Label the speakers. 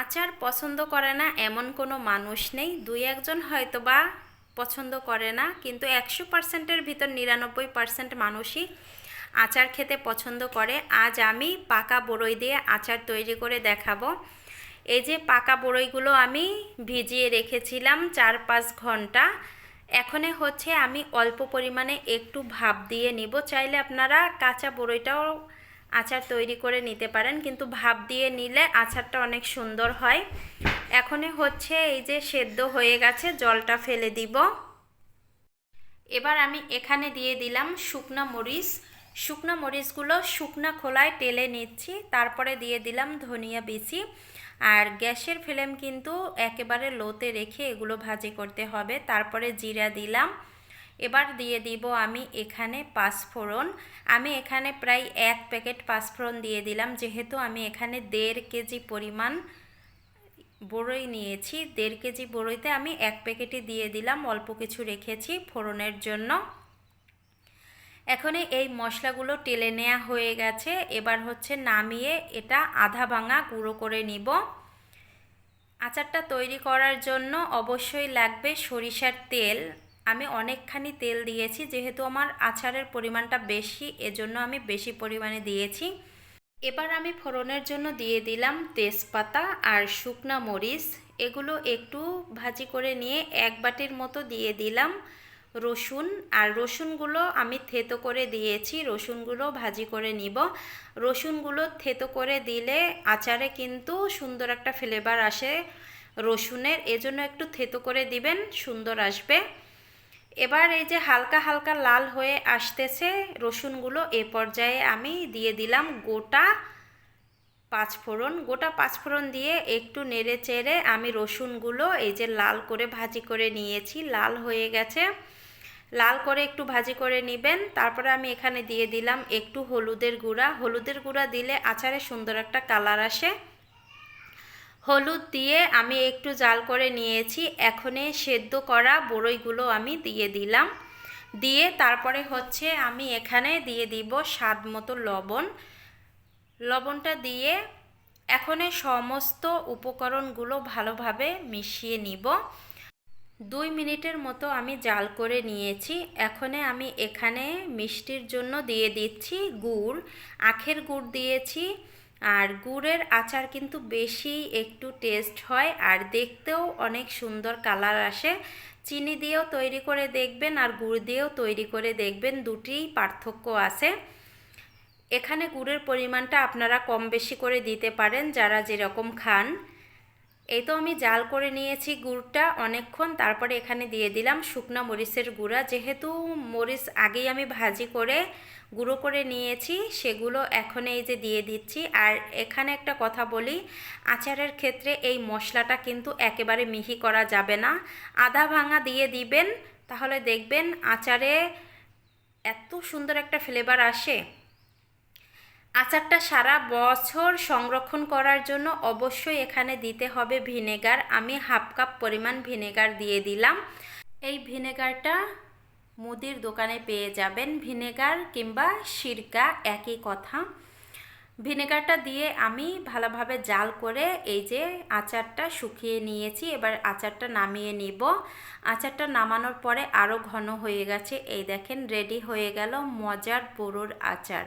Speaker 1: আচার পছন্দ করে না এমন কোনো মানুষ নেই। দুই একজন হয়তো বা পছন্দ করে না, কিন্তু একশো পার্সেন্টের ভিতর নিরানব্বই পার্সেন্ট মানুষই আচার খেতে পছন্দ করে। আজ আমি পাকা বড়ই দিয়ে আচার তৈরি করে দেখাবো। এই যে পাকা বড়ইগুলো আমি ভিজিয়ে রেখেছিলাম চার পাঁচ ঘণ্টা। এখনে হচ্ছে আমি অল্প পরিমাণে একটু ভাপ দিয়ে নিব। চাইলে আপনারা কাঁচা বড়ইটাও আচার তৈরি করে নিতে পারেন, কিন্তু ভাপ দিয়ে নিলে আচারটা অনেক সুন্দর হয়। এখনই হচ্ছে এই যে সেদ্ধ হয়ে গেছে, জলটা ফেলে দিব। এবার আমি এখানে দিয়ে দিলাম শুকনো মরিচ। শুকনো মরিচগুলো শুকনা খোলায় টেলে নিচ্ছি, তারপরে দিয়ে দিলাম ধনিয়া বিচি আর গ্যাসের ফ্লেম কিন্তু একেবারে লোতে রেখে এগুলো ভাজি করতে হবে। তারপরে জিরা দিলাম। এবার দিয়ে দিব আমি এখানে পাঁচফোড়ন। আমি এখানে প্রায় এক প্যাকেট পাঁচফোড়ন দিয়ে দিলাম। যেহেতু আমি এখানে দেড় কেজি পরিমাণ বড়ই নিয়েছি, দেড় কেজি বড়ইতে আমি এক প্যাকেটই দিয়ে দিলাম। অল্প কিছু রেখেছি ফোড়নের জন্য। এখন এই মশলাগুলো টেলে নেওয়া হয়ে গেছে। এবার হচ্ছে নামিয়ে এটা আধা ভাঙা গুঁড়ো করে নিব। আচারটা তৈরি করার জন্য অবশ্যই লাগবে সরিষার তেল। আমি অনেকখানি তেল দিয়েছি, যেহেতু আমার আচারের পরিমাণটা বেশি, এজন্য আমি বেশি পরিমাণে দিয়েছি। এবার আমি ফোড়নের জন্য দিয়ে দিলাম তেজপাতা আর শুকনা মরিচ। এগুলো একটু ভাজি করে নিয়ে এক বাটির মতো দিয়ে দিলাম রসুন। আর রসুনগুলো আমি থেতো করে দিয়েছি, রসুনগুলো ভাজি করে নিব। রসুনগুলো থেতো করে দিলে আচারে কিন্তু সুন্দর একটা ফ্লেভার আসে রসুনের, এজন্য একটু থেতো করে দিবেন, সুন্দর আসবে। এবার এই যে হালকা হালকা লাল হয়ে আসতেছে রসুনগুলো, এ পর্যায়ে আমি দিয়ে দিলাম গোটা পাঁচফোড়ন। গোটা পাঁচফোড়ন দিয়ে একটু নেড়ে চেড়ে আমি রসুনগুলো এই যে লাল করে ভাজি করে নিয়েছি। লাল হয়ে গেছে। লাল করে একটু ভাজি করে নেবেন। তারপরে আমি এখানে দিয়ে দিলাম একটু হলুদের গুঁড়া। হলুদের গুঁড়া দিলে আচারে সুন্দর একটা কালার আসে। হলুদ দিয়ে আমি একটু জাল করে নিয়েছি। এখনে সেদ্ধ করা বড়ইগুলো আমি দিয়ে দিলাম। দিয়ে তারপরে হচ্ছে আমি এখানে দিয়ে দিব স্বাদ মতো লবণ। লবণটা দিয়ে এখনে সমস্ত উপকরণগুলো ভালোভাবে মিশিয়ে নিব। দুই মিনিটের মতো আমি জাল করে নিয়েছি। এখনে আমি এখানে মিষ্টির জন্য দিয়ে দিচ্ছি গুড়। আখের গুড় দিয়েছি। আর গুড়ের আচার কিন্তু বেশি একটু টেস্ট হয় আর দেখতেও অনেক সুন্দর কালার আসে। চিনি দিয়েও তৈরি করে দেখবেন আর গুড় দিয়েও তৈরি করে দেখবেন, দুটিই পার্থক্য আছে। এখানে গুড়ের পরিমাণটা আপনারা কম বেশি করে দিতে পারেন যারা যেরকম খান। এই তো আমি জাল করে নিয়েছি গুড়টা অনেকক্ষণ, তারপরে এখানে দিয়ে দিলাম শুকনা মরিচের গুঁড়া। যেহেতু মরিচ আগেই আমি ভাজি করে গুঁড়ো করে নিয়েছি, সেগুলো এখন এই যে দিয়ে দিচ্ছি। আর এখানে একটা কথা বলি, আচারের ক্ষেত্রে এই মশলাটা কিন্তু একেবারে মিহি করা যাবে না। আধা ভাঙা দিয়ে দিবেন, তাহলে দেখবেন আচারে এত সুন্দর একটা ফ্লেভার আসে। আচারটা সারা বছর সংরক্ষণ করার জন্য অবশ্যই এখানে দিতে হবে ভিনেগার। আমি হাফ কাপ পরিমাণ ভিনেগার দিয়ে দিলাম। এই ভিনেগারটা মুদির দোকানে পেয়ে যাবেন। ভিনেগার কিংবা সিরকা একই কথা। ভিনেগারটা দিয়ে আমি ভালোভাবে জাল করে এই যে আচারটা শুকিয়ে নিয়েছি, এবার আচারটা নামিয়ে নিব। আচারটা নামানোর পরে আরও ঘন হয়ে গেছে। এই দেখেন রেডি হয়ে গেল মজার বড়োর আচার।